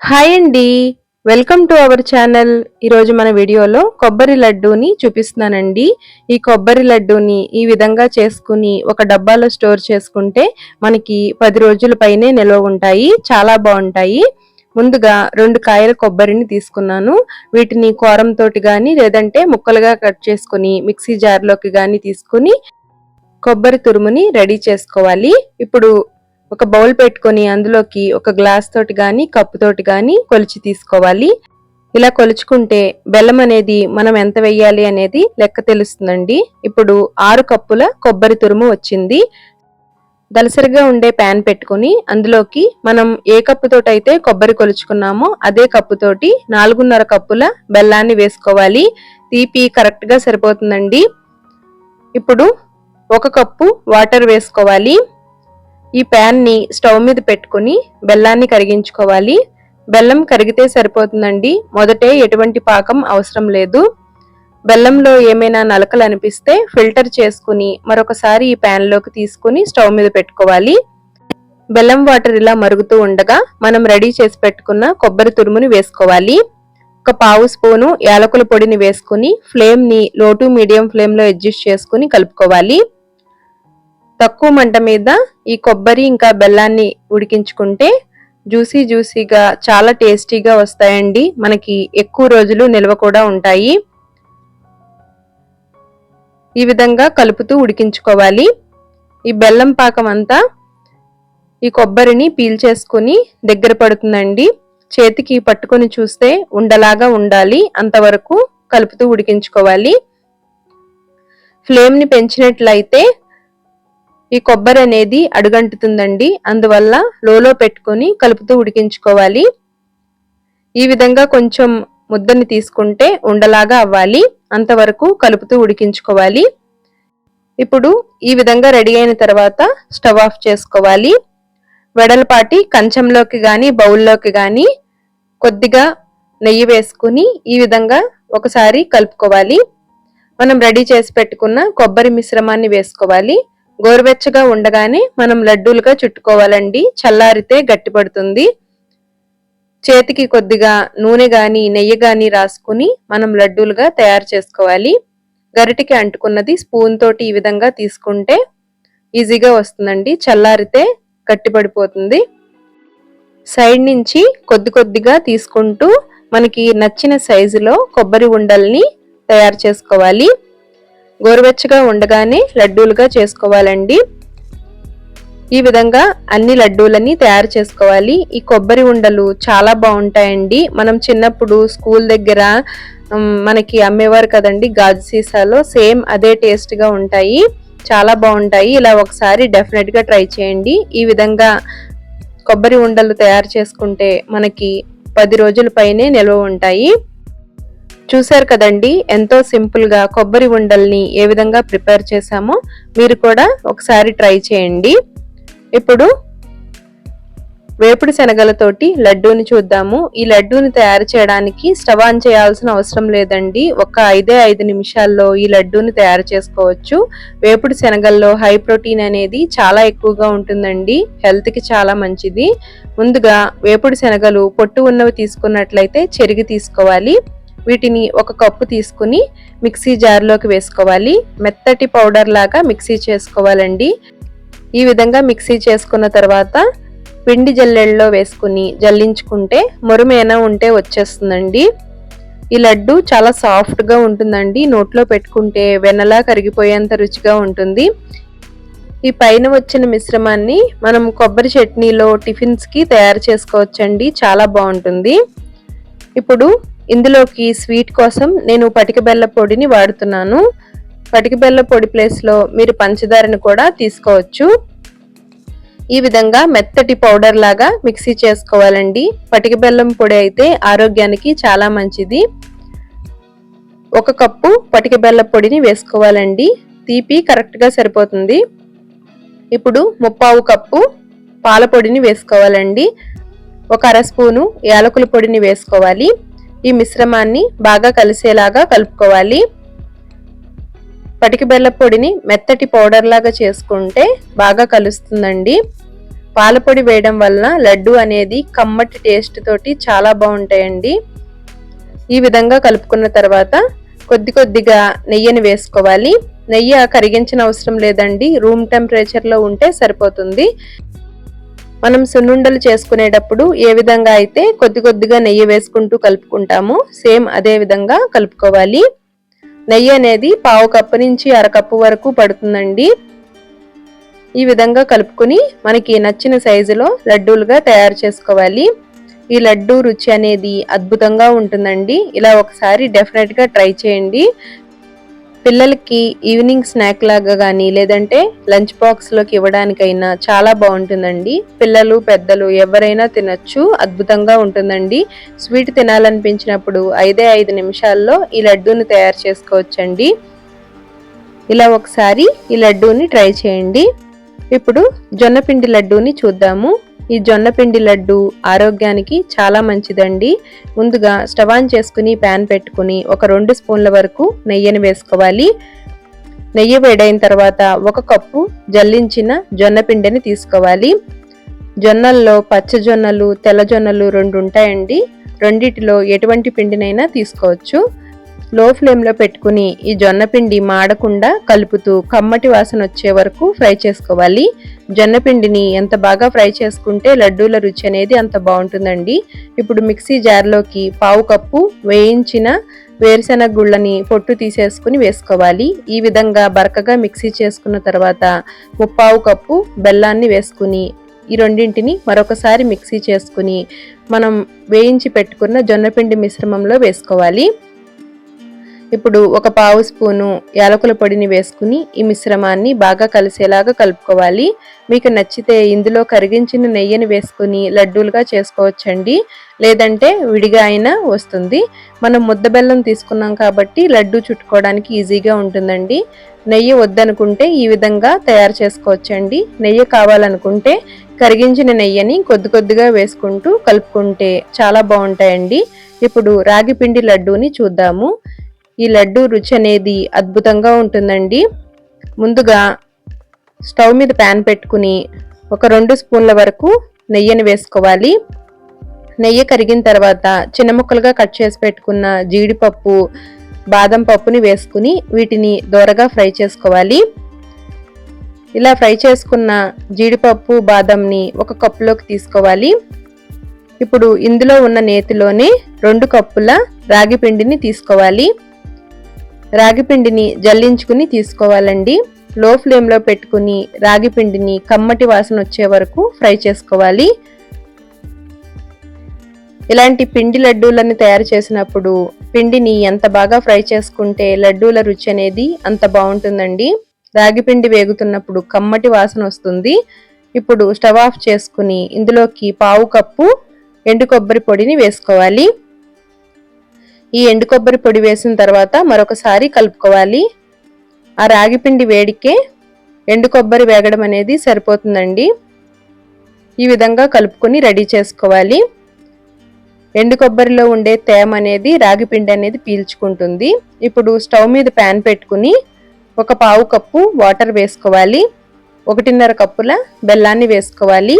Hi అండి. Welcome to our channel. ఈరోజు మన వీడియోలో కొబ్బరి లడ్డూని చూపిస్తున్నానండి. ఈ కొబ్బరి లడ్డూని ఈ విధంగా చేసుకుని ఒక డబ్బాలో స్టోర్ చేసుకుంటే మనకి పది రోజుల పైనే నిల్వ ఉంటాయి. చాలా బాగుంటాయి. ముందుగా రెండు కాయల కొబ్బరిని తీసుకున్నాను. వీటిని కోరంతోటి కానీ లేదంటే ముక్కలుగా కట్ చేసుకుని మిక్సీ జార్లోకి కానీ తీసుకుని కొబ్బరి తురుముని రెడీ చేసుకోవాలి. ఇప్పుడు ఒక బౌల్ పెట్టుకొని అందులోకి ఒక గ్లాస్ తోటి కానీ కప్పు తోటి కానీ కొలిచి తీసుకోవాలి. ఇలా కొలుచుకుంటే బెల్లం అనేది మనం ఎంత వెయ్యాలి అనేది లెక్క తెలుస్తుందండి. ఇప్పుడు ఆరు కప్పుల కొబ్బరి తురుము వచ్చింది. దలసరిగా ఉండే ప్యాన్ పెట్టుకుని అందులోకి మనం ఏ కప్పుతోటి అయితే కొబ్బరి కొలుచుకున్నామో అదే కప్పుతోటి నాలుగున్నర కప్పుల బెల్లాన్ని వేసుకోవాలి. తీపి కరెక్ట్గా సరిపోతుందండి. ఇప్పుడు ఒక కప్పు వాటర్ వేసుకోవాలి. ఈ ప్యాన్ని స్టవ్ మీద పెట్టుకుని బెల్లాన్ని కరిగించుకోవాలి. బెల్లం కరిగితే సరిపోతుందండి. మొదటే ఎటువంటి పాకం అవసరం లేదు. బెల్లంలో ఏమైనా నలకలు అనిపిస్తే ఫిల్టర్ చేసుకుని మరొకసారి ఈ ప్యాన్లోకి తీసుకుని స్టవ్ మీద పెట్టుకోవాలి. బెల్లం వాటర్ ఇలా మరుగుతూ ఉండగా మనం రెడీ చేసి పెట్టుకున్న కొబ్బరి తురుముని వేసుకోవాలి. ఒక పావు స్పూను యాలకుల పొడిని వేసుకుని ఫ్లేమ్ని లో టు మీడియం ఫ్లేమ్లో అడ్జస్ట్ చేసుకుని కలుపుకోవాలి. తక్కువ మంట మీద ఈ కొబ్బరి ఇంకా బెల్లాన్ని ఉడికించుకుంటే జ్యూసీ జ్యూసీగా చాలా టేస్టీగా వస్తాయండి. మనకి ఎక్కువ రోజులు నిల్వ కూడా ఉంటాయి. ఈ విధంగా కలుపుతూ ఉడికించుకోవాలి. ఈ బెల్లం పాకం అంతా ఈ కొబ్బరిని పీల్చేసుకుని దగ్గర పడుతుందండి. చేతికి పట్టుకొని చూస్తే ఉండలాగా ఉండాలి. అంతవరకు కలుపుతూ ఉడికించుకోవాలి. ఫ్లేమ్ని పెంచినట్లయితే ఈ కొబ్బరి అనేది అడుగంటుతుందండి. అందువల్ల లోలో పెట్టుకొని కలుపుతూ ఉడికించుకోవాలి. ఈ విధంగా కొంచెం ముద్దని తీసుకుంటే ఉండలాగా అవ్వాలి. అంతవరకు కలుపుతూ ఉడికించుకోవాలి. ఇప్పుడు ఈ విధంగా రెడీ అయిన తర్వాత స్టవ్ ఆఫ్ చేసుకోవాలి. వెడలపాటి కంచంలోకి కానీ బౌల్లోకి కానీ కొద్దిగా నెయ్యి వేసుకుని ఈ విధంగా ఒకసారి కలుపుకోవాలి. మనం రెడీ చేసి పెట్టుకున్న కొబ్బరి మిశ్రమాన్ని వేసుకోవాలి. గోరువెచ్చగా ఉండగానే మనం లడ్డూలుగా చుట్టుకోవాలండి. చల్లారితే గట్టిపడుతుంది. చేతికి కొద్దిగా నూనె గాని నెయ్యి గాని రాసుకుని మనం లడ్డూలుగా తయారు చేసుకోవాలి. గరిటికి అంటుకున్నది స్పూన్ తోటి ఈ విధంగా తీసుకుంటే ఈజీగా వస్తుందండి. చల్లారితే గట్టిపడిపోతుంది. సైడ్ నుంచి కొద్ది కొద్దిగా తీసుకుంటూ మనకి నచ్చిన సైజులో కొబ్బరి ఉండల్ని తయారు చేసుకోవాలి. గోరువెచ్చగా ఉండగానే లడ్డూలుగా చేసుకోవాలండి. ఈ విధంగా అన్ని లడ్డూలని తయారు చేసుకోవాలి. ఈ కొబ్బరి ఉండలు చాలా బాగుంటాయండి. మనం చిన్నప్పుడు స్కూల్ దగ్గర మనకి అమ్మేవారు కదండి గాజు సీసాలో సేమ్ అదే టేస్ట్గా ఉంటాయి. చాలా బాగుంటాయి. ఇలా ఒకసారి డెఫినెట్గా ట్రై చేయండి. ఈ విధంగా కొబ్బరి ఉండలు తయారు చేసుకుంటే మనకి పది రోజుల పైనే నిల్వ ఉంటాయి. చూశారు కదండి ఎంతో సింపుల్గా కొబ్బరి ఉండల్ని ఏ విధంగా ప్రిపేర్ చేశామో మీరు కూడా ఒకసారి ట్రై చేయండి. ఇప్పుడు వేపుడు శనగలతోటి లడ్డూని చూద్దాము. ఈ లడ్డూని తయారు చేయడానికి స్టవ్ ఆన్ చేయాల్సిన అవసరం లేదండి. ఒక ఐదే ఐదు నిమిషాల్లో ఈ లడ్డూని తయారు చేసుకోవచ్చు. వేపుడు శనగల్లో హై ప్రోటీన్ అనేది చాలా ఎక్కువగా ఉంటుందండి. హెల్త్కి చాలా మంచిది. ముందుగా వేపుడు శనగలు పొట్టు ఉన్నవి తీసుకున్నట్లయితే చెరిగి తీసుకోవాలి. వీటిని ఒక కప్పు తీసుకుని మిక్సీ జార్లోకి వేసుకోవాలి. మెత్తటి పౌడర్ లాగా మిక్సీ చేసుకోవాలండి. ఈ విధంగా మిక్సీ చేసుకున్న తర్వాత పిండి జల్లెళ్ళలో వేసుకుని జల్లించుకుంటే మొరుమేనా ఉంటే వచ్చేస్తుందండి. ఈ లడ్డు చాలా సాఫ్ట్గా ఉంటుందండి. నోట్లో పెట్టుకుంటే వెనలా కరిగిపోయేంత రుచిగా ఉంటుంది. ఈ పైన వచ్చిన మిశ్రమాన్ని మనం కొబ్బరి చట్నీలో టిఫిన్స్కి తయారు చేసుకోవచ్చండి. చాలా బాగుంటుంది. ఇప్పుడు ఇందులోకి స్వీట్ కోసం నేను పటిక బెల్ల పొడిని వాడుతున్నాను. పటిక బెల్ల పొడి ప్లేస్లో మీరు పంచదారని కూడా తీసుకోవచ్చు. ఈ విధంగా మెత్తటి పౌడర్ లాగా మిక్సీ చేసుకోవాలండి. పటిక బెల్లం పొడి అయితే ఆరోగ్యానికి చాలా మంచిది. ఒక కప్పు పటిక బెల్ల పొడిని వేసుకోవాలండి. తీపి కరెక్ట్గా సరిపోతుంది. ఇప్పుడు ముప్పావు కప్పు పాల పొడిని వేసుకోవాలండి. ఒక అర స్పూను యాలకుల పొడిని వేసుకోవాలి. ఈ మిశ్రమాన్ని బాగా కలిసేలాగా కలుపుకోవాలి. పటికి బెల్ల పొడిని మెత్తటి పౌడర్ లాగా చేసుకుంటే బాగా కలుస్తుందండి. పాలపొడి వేయడం వలన లడ్డు అనేది కమ్మటి టేస్ట్ తోటి చాలా బాగుంటాయండి. ఈ విధంగా కలుపుకున్న తర్వాత కొద్ది కొద్దిగా నెయ్యిని వేసుకోవాలి. నెయ్యి కరిగించిన అవసరం లేదండి. రూమ్ టెంపరేచర్లో ఉంటే సరిపోతుంది. మనం సున్నుండలు చేసుకునేటప్పుడు ఏ విధంగా అయితే కొద్ది కొద్దిగా నెయ్యి వేసుకుంటూ కలుపుకుంటామో సేమ్ అదే విధంగా కలుపుకోవాలి. నెయ్యి అనేది పావు కప్పు నుంచి అరకప్పు వరకు పడుతుందండి. ఈ విధంగా కలుపుకుని మనకి నచ్చిన సైజులో లడ్డూలుగా తయారు చేసుకోవాలి. ఈ లడ్డు రుచి అనేది అద్భుతంగా ఉంటుందండి. ఇలా ఒకసారి డెఫినెట్గా ట్రై చేయండి. పిల్లలకి ఈవినింగ్ స్నాక్ లాగా కానీ లేదంటే లంచ్ బాక్స్లోకి ఇవ్వడానికైనా చాలా బాగుంటుందండి. పిల్లలు పెద్దలు ఎవరైనా తినచ్చు అద్భుతంగా ఉంటుందండి. స్వీట్ తినాలనిపించినప్పుడు ఐదే ఐదు నిమిషాల్లో ఈ లడ్డూని తయారు చేసుకోవచ్చండి. ఇలా ఒకసారి ఈ లడ్డూని ట్రై చేయండి. ఇప్పుడు జొన్నపిండి లడ్డూని చూద్దాము. ఈ జొన్నపిండి లడ్డు ఆరోగ్యానికి చాలా మంచిదండి. ముందుగా స్టవ్ ఆన్ చేసుకుని ప్యాన్ పెట్టుకుని ఒక రెండు స్పూన్ల వరకు నెయ్యిని వేసుకోవాలి. నెయ్యి వేడైన తర్వాత ఒక కప్పు జల్లించిన జొన్నపిండిని తీసుకోవాలి. జొన్నల్లో పచ్చ జొన్నలు తెల్ల జొన్నలు రెండు ఉంటాయండి. రెండిటిలో ఎటువంటి పిండినైనా తీసుకోవచ్చు. లో ఫ్లేమ్లో పెట్టుకుని ఈ జొన్నపిండి మాడకుండా కలుపుతూ కమ్మటి వాసన వచ్చే వరకు ఫ్రై చేసుకోవాలి. జొన్నపిండిని ఎంత బాగా ఫ్రై చేసుకుంటే లడ్డూల రుచి అనేది అంత బాగుంటుందండి. ఇప్పుడు మిక్సీ జార్లోకి పావు కప్పు వేయించిన వేరుశెనగ గుళ్ళని పొట్టు తీసేసుకుని వేసుకోవాలి. ఈ విధంగా బరకగా మిక్సీ చేసుకున్న తర్వాత ముప్పావు కప్పు బెల్లాన్ని వేసుకుని ఈ రెండింటిని మరొకసారి మిక్సీ చేసుకుని మనం వేయించి పెట్టుకున్న జొన్నపిండి మిశ్రమంలో వేసుకోవాలి. ఇప్పుడు ఒక పావు స్పూను యాలకుల పొడిని వేసుకుని ఈ మిశ్రమాన్ని బాగా కలిసేలాగా కలుపుకోవాలి. మీకు నచ్చితే ఇందులో కరిగించిన నెయ్యిని వేసుకుని లడ్డూలుగా చేసుకోవచ్చండి. లేదంటే విడిగా అయినా వస్తుంది. మనం ముద్ద బెల్లం తీసుకున్నాం కాబట్టి లడ్డూ చుట్టుకోవడానికి ఈజీగా ఉంటుందండి. నెయ్యి వద్దనుకుంటే ఈ విధంగా తయారు చేసుకోవచ్చండి. నెయ్యి కావాలనుకుంటే కరిగించిన నెయ్యిని కొద్ది కొద్దిగా వేసుకుంటూ కలుపుకుంటే చాలా బాగుంటాయండి. ఇప్పుడు రాగి పిండి లడ్డూని చూద్దాము. ఈ లడ్డు రుచి అనేది అద్భుతంగా ఉంటుందండి. ముందుగా స్టవ్ మీద ప్యాన్ పెట్టుకుని ఒక రెండు స్పూన్ల వరకు నెయ్యిని వేసుకోవాలి. నెయ్యి కరిగిన తర్వాత చిన్న ముక్కలుగా కట్ చేసి పెట్టుకున్న జీడిపప్పు బాదం పప్పుని వేసుకుని వీటిని దోరగా ఫ్రై చేసుకోవాలి. ఇలా ఫ్రై చేసుకున్న జీడిపప్పు బాదంని ఒక కప్పులోకి తీసుకోవాలి. ఇప్పుడు ఇందులో ఉన్న నేతిలోనే రెండు కప్పుల రాగి పిండిని తీసుకోవాలి. రాగిపిండిని జల్లించుకుని తీసుకోవాలండి. లో ఫ్లేమ్లో పెట్టుకుని రాగి పిండిని కమ్మటి వాసన వచ్చే వరకు ఫ్రై చేసుకోవాలి. ఇలాంటి పిండి లడ్డూలను తయారు చేసినప్పుడు పిండిని ఎంత బాగా ఫ్రై చేసుకుంటే లడ్డూల రుచి అనేది అంత బాగుంటుందండి. రాగిపిండి వేగుతున్నప్పుడు కమ్మటి వాసన వస్తుంది. ఇప్పుడు స్టవ్ ఆఫ్ చేసుకుని ఇందులోకి పావు కప్పు ఎండు కొబ్బరి పొడిని వేసుకోవాలి. ఈ ఎండు కొబ్బరి పొడి వేసిన తర్వాత మరొకసారి కలుపుకోవాలి. ఆ రాగిపిండి వేడికే ఎండు కొబ్బరి వేగడం అనేది సరిపోతుందండి. ఈ విధంగా కలుపుకొని రెడీ చేసుకోవాలి. ఎండు కొబ్బరిలో ఉండే తేమ అనేది రాగిపిండి అనేది పీల్చుకుంటుంది. ఇప్పుడు స్టవ్ మీద ప్యాన్ పెట్టుకుని ఒక పావు కప్పు వాటర్ వేసుకోవాలి. ఒకటిన్నర కప్పుల బెల్లాన్ని వేసుకోవాలి.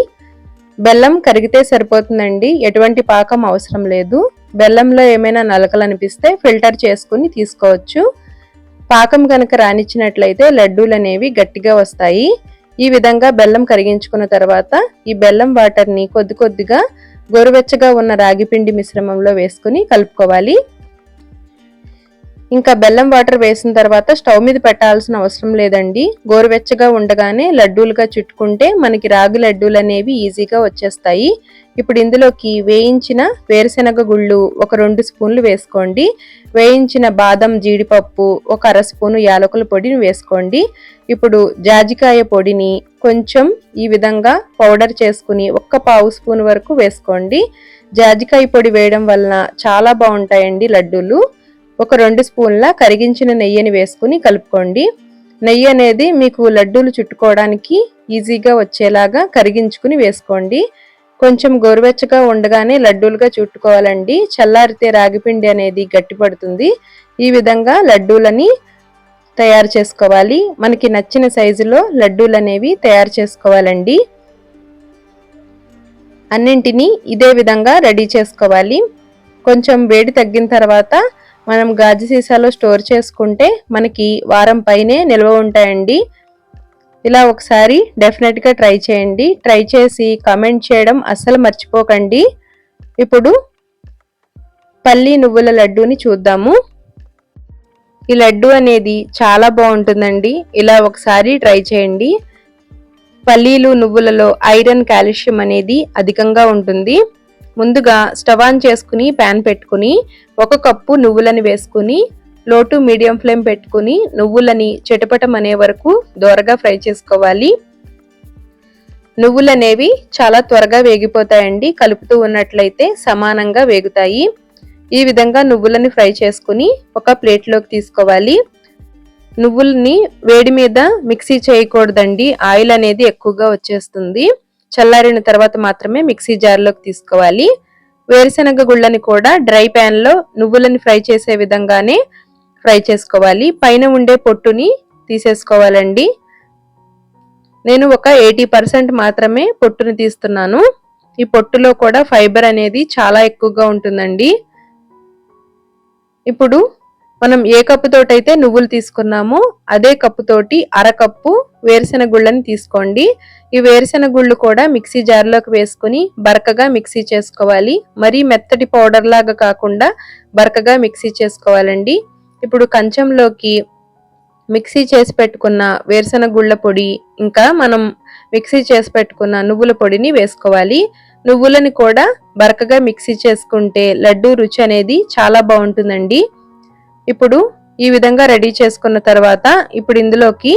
బెల్లం కరిగితే సరిపోతుందండి. ఎటువంటి పాకం అవసరం లేదు. బెల్లంలో ఏమైనా నలకలు అనిపిస్తే ఫిల్టర్ చేసుకుని తీసుకోవచ్చు. పాకం కనుక రానిచ్చినట్లయితే లడ్డూలు అనేవి గట్టిగా వస్తాయి. ఈ విధంగా బెల్లం కరిగించుకున్న తర్వాత ఈ బెల్లం వాటర్ని కొద్ది కొద్దిగా గోరువెచ్చగా ఉన్న రాగిపిండి మిశ్రమంలో వేసుకుని కలుపుకోవాలి. ఇంకా బెల్లం వాటర్ వేసిన తర్వాత స్టవ్ మీద పెట్టాల్సిన అవసరం లేదండి. గోరువెచ్చగా ఉండగానే లడ్డూలుగా చుట్టుకుంటే మనకి రాగి లడ్డూలు అనేవి ఈజీగా వచ్చేస్తాయి. ఇప్పుడు ఇందులోకి వేయించిన వేరుశెనగ గుళ్ళు ఒక రెండు స్పూన్లు వేసుకోండి. వేయించిన బాదం జీడిపప్పు ఒక అర స్పూను యాలకుల పొడిని వేసుకోండి. ఇప్పుడు జాజికాయ పొడిని కొంచెం ఈ విధంగా పౌడర్ చేసుకుని ఒక్క పావు స్పూన్ వరకు వేసుకోండి. జాజికాయ పొడి వేయడం వలన చాలా బాగుంటాయండి లడ్డూలు. ఒక రెండు స్పూన్ల కరిగించిన నెయ్యిని వేసుకుని కలుపుకోండి. నెయ్యి అనేది మీకు లడ్డూలు చుట్టుకోవడానికి ఈజీగా వచ్చేలాగా కరిగించుకుని వేసుకోండి. కొంచెం గోరువెచ్చగా ఉండగానే లడ్డూలుగా చుట్టుకోవాలండి. చల్లారితే రాగిపిండి అనేది గట్టిపడుతుంది. ఈ విధంగా లడ్డూలని తయారు చేసుకోవాలి. మనకి నచ్చిన సైజులో లడ్డూలు అనేవి తయారు చేసుకోవాలండి. అన్నింటినీ ఇదే విధంగా రెడీ చేసుకోవాలి. కొంచెం వేడి తగ్గిన తర్వాత మనం గాజు సీసాలో స్టోర్ చేసుకుంటే మనకి వారం పైనే నిల్వ ఉంటాయండి. ఇలా ఒకసారి డెఫినెట్గా ట్రై చేయండి. ట్రై చేసి కామెంట్ చేయడం అస్సలు మర్చిపోకండి. ఇప్పుడు పల్లి నువ్వుల లడ్డూని చూద్దాము. ఈ లడ్డు అనేది చాలా బాగుంటుందండి. ఇలా ఒకసారి ట్రై చేయండి. పల్లీలు నువ్వులలో ఐరన్ కాల్షియం అనేది అధికంగా ఉంటుంది. ముందుగా స్టవ్ ఆన్ చేసుకుని ప్యాన్ పెట్టుకుని ఒక కప్పు నువ్వులని వేసుకుని లో టు మీడియం ఫ్లేమ్ పెట్టుకుని నువ్వులని చెటపటం అనే వరకు దోరగా ఫ్రై చేసుకోవాలి. నువ్వులు అనేవి చాలా త్వరగా వేగిపోతాయండి కలుపుతూ ఉన్నట్లయితే సమానంగా వేగుతాయి. ఈ విధంగా నువ్వులని ఫ్రై చేసుకుని ఒక ప్లేట్లోకి తీసుకోవాలి. నువ్వుల్ని వేడి మీద మిక్సీ చేయకూడదండి ఆయిల్ అనేది ఎక్కువగా వచ్చేస్తుంది. చల్లారిన తర్వాత మాత్రమే మిక్సీ జార్లోకి తీసుకోవాలి. వేరుశనగ గుళ్ళని కూడా డ్రై ప్యాన్లో నువ్వులని ఫ్రై చేసే విధంగానే ఫ్రై చేసుకోవాలి. పైన ఉండే పొట్టుని తీసేసుకోవాలండి. నేను ఒక ఎయిటీ పర్సెంట్ మాత్రమే పొట్టుని తీస్తున్నాను. ఈ పొట్టులో కూడా ఫైబర్ అనేది చాలా ఎక్కువగా ఉంటుందండి. ఇప్పుడు మనం ఏ కప్పుతోటైతే నువ్వులు తీసుకున్నామో అదే కప్పుతోటి అరకప్పు వేరుశెనగ గుళ్ళని తీసుకోండి. ఈ వేరుశెనగ గుళ్ళు కూడా మిక్సీ జార్లోకి వేసుకుని బరకగా మిక్సీ చేసుకోవాలి. మరీ మెత్తటి పౌడర్ లాగా కాకుండా బరకగా మిక్సీ చేసుకోవాలండి. ఇప్పుడు కంచంలోకి మిక్సీ చేసి పెట్టుకున్న వేరుశెనగ గుళ్ళ పొడి ఇంకా మనం మిక్సీ చేసి పెట్టుకున్న నువ్వుల పొడిని వేసుకోవాలి. నువ్వులని కూడా బరకగా మిక్సీ చేసుకుంటే లడ్డూ రుచి అనేది చాలా బాగుంటుందండి. ఇప్పుడు ఈ విధంగా రెడీ చేసుకున్న తర్వాత ఇప్పుడు ఇందులోకి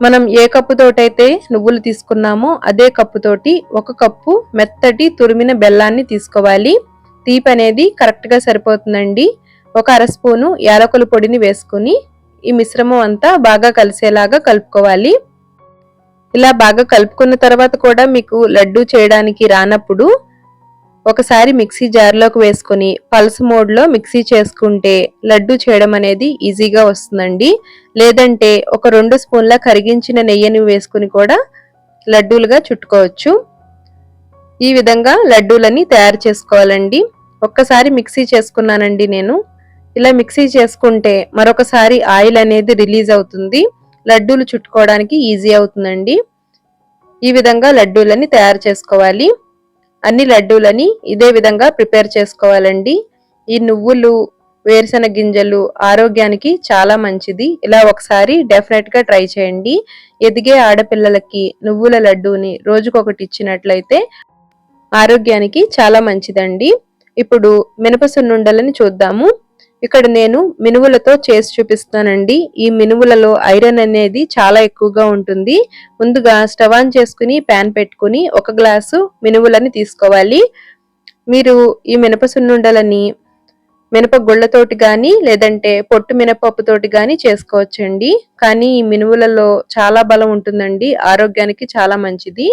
మనం ఏ కప్పుతోటైతే నువ్వులు తీసుకున్నామో అదే కప్పుతోటి ఒక కప్పు మెత్తటి తురిమిన బెల్లాన్ని తీసుకోవాలి. తీపి అనేది కరెక్ట్గా సరిపోతుందండి. ఒక అర స్పూను యాలకుల పొడిని వేసుకుని ఈ మిశ్రమం అంతా బాగా కలిసేలాగా కలుపుకోవాలి. ఇలా బాగా కలుపుకున్న తర్వాత కూడా మీకు లడ్డు చేయడానికి రానప్పుడు ఒకసారి మిక్సీ జార్లోకి వేసుకుని పల్స్ మోడ్లో మిక్సీ చేసుకుంటే లడ్డు చేయడం అనేది ఈజీగా వస్తుందండి. లేదంటే ఒక రెండు స్పూన్ల కరిగించిన నెయ్యిని వేసుకుని కూడా లడ్డూలుగా చుట్టుకోవచ్చు. ఈ విధంగా లడ్డూలని తయారు చేసుకోవాలండి. ఒక్కసారి మిక్సీ చేసుకున్నానండి నేను. ఇలా మిక్సీ చేసుకుంటే మరొకసారి ఆయిల్ అనేది రిలీజ్ అవుతుంది. లడ్డూలు చుట్టుకోవడానికి ఈజీ అవుతుందండి. ఈ విధంగా లడ్డూలని తయారు చేసుకోవాలి. అన్ని లడ్డూలని ఇదే విధంగా ప్రిపేర్ చేసుకోవాలండి. ఈ నువ్వులు వేరుశెనగ గింజలు ఆరోగ్యానికి చాలా మంచిది. ఇలా ఒకసారి డెఫినెట్గా ట్రై చేయండి. ఎదిగే ఆడపిల్లలకి నువ్వుల లడ్డూని రోజుకొకటి ఇచ్చినట్లయితే ఆరోగ్యానికి చాలా మంచిదండి. ఇప్పుడు మినప సున్నుండలని చూద్దాము. ఇక్కడ నేను మినువులతో చేసి చూపిస్తానండి. ఈ మినువులలో ఐరన్ అనేది చాలా ఎక్కువగా ఉంటుంది. ముందుగా స్టవ్ ఆన్ చేసుకుని ప్యాన్ పెట్టుకుని ఒక గ్లాసు మినువులని తీసుకోవాలి. మీరు ఈ మినప సున్నుండలని మినప గుళ్ళతోటి కానీ లేదంటే పొట్టు మినపప్పుతోటి కానీ చేసుకోవచ్చండి. కానీ ఈ మినువులలో చాలా బలం ఉంటుందండి. ఆరోగ్యానికి చాలా మంచిది.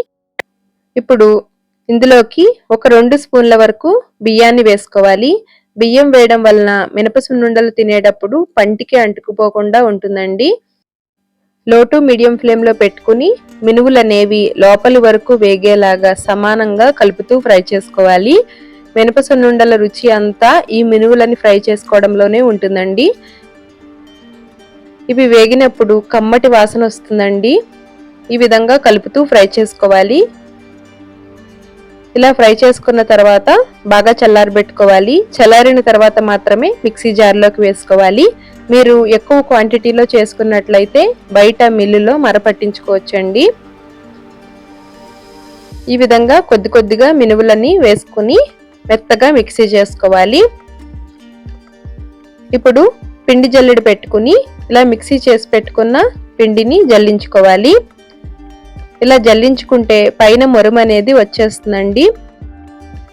ఇప్పుడు ఇందులోకి ఒక రెండు స్పూన్ల వరకు బియ్యాన్ని వేసుకోవాలి. బియ్యం వేయడం వలన మినప సున్నుండలు తినేటప్పుడు పంటికి అంటుకుపోకుండా ఉంటుందండి. లో టు మీడియం ఫ్లేమ్లో పెట్టుకుని మినువులనేవి లోపలి వరకు వేగేలాగా సమానంగా కలుపుతూ ఫ్రై చేసుకోవాలి. మినప సున్నుండల రుచి అంతా ఈ మినువులని ఫ్రై చేసుకోవడంలోనే ఉంటుందండి. ఇవి వేగినప్పుడు కమ్మటి వాసన వస్తుందండి. ఈ విధంగా కలుపుతూ ఫ్రై చేసుకోవాలి. ఇలా ఫ్రై చేసుకున్న తర్వాత బాగా చల్లారబెట్టుకోవాలి. చల్లారిన తర్వాత మాత్రమే మిక్సీ జార్లోకి వేసుకోవాలి. మీరు ఎక్కువ క్వాంటిటీలో చేసుకున్నట్లయితే బయట మిల్లులో మరపట్టించుకోవచ్చండి. ఈ విధంగా కొద్ది కొద్దిగా మినువులని వేసుకుని మెత్తగా మిక్సీ చేసుకోవాలి. ఇప్పుడు పిండి జల్లెడ పెట్టుకుని ఇలా మిక్సీ చేసి పెట్టుకున్న పిండిని జల్లించుకోవాలి. ఇలా జల్లించుకుంటే పైన మొరమనేది అనేది వచ్చేస్తుందండి.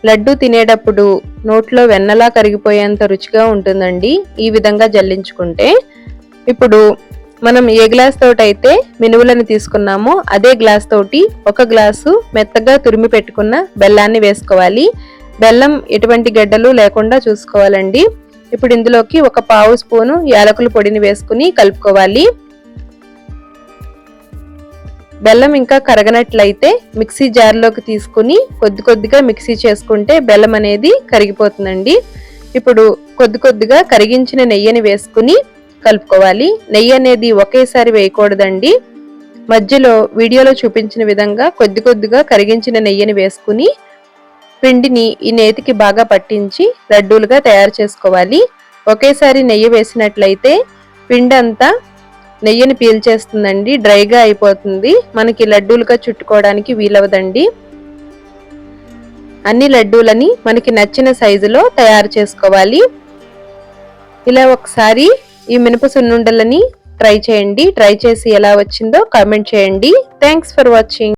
లడ్డు తినేటప్పుడు నోట్లో వెన్నలా కరిగిపోయేంత రుచిగా ఉంటుందండి ఈ విధంగా జల్లించుకుంటే. ఇప్పుడు మనం ఏ గ్లాస్ తోటి అయితే మినువులను తీసుకున్నామో అదే గ్లాస్ తోటి ఒక గ్లాసు మెత్తగా తురిమి పెట్టుకున్న బెల్లాన్ని వేసుకోవాలి. బెల్లం ఎటువంటి గడ్డలు లేకుండా చూసుకోవాలండి. ఇప్పుడు ఇందులోకి ఒక పావు స్పూను యాలకుల పొడిని వేసుకుని కలుపుకోవాలి. బెల్లం ఇంకా కరగనట్లయితే మిక్సీ జార్లోకి తీసుకుని కొద్ది కొద్దిగా మిక్సీ చేసుకుంటే బెల్లం అనేది కరిగిపోతుందండి. ఇప్పుడు కొద్ది కొద్దిగా కరిగించిన నెయ్యిని వేసుకుని కలుపుకోవాలి. నెయ్యి అనేది ఒకేసారి వేయకూడదండి. మధ్యలో వీడియోలో చూపించిన విధంగా కొద్ది కొద్దిగా కరిగించిన నెయ్యిని వేసుకుని పిండిని ఈ నేతికి బాగా పట్టించి లడ్డూలుగా తయారు చేసుకోవాలి. ఒకేసారి నెయ్యి వేసినట్లయితే పిండి అంతా నెయ్యిని పీల్చేస్తుందండి డ్రైగా అయిపోతుంది. మనకి లడ్డూలుగా చుట్టుకోవడానికి వీలవదండి. అన్ని లడ్డూలని మనకి నచ్చిన సైజులో తయారు చేసుకోవాలి. ఇలా ఒకసారి ఈ మినప సున్నుండలని ట్రై చేయండి. ట్రై చేసి ఎలా వచ్చిందో కామెంట్ చేయండి. Thanks for watching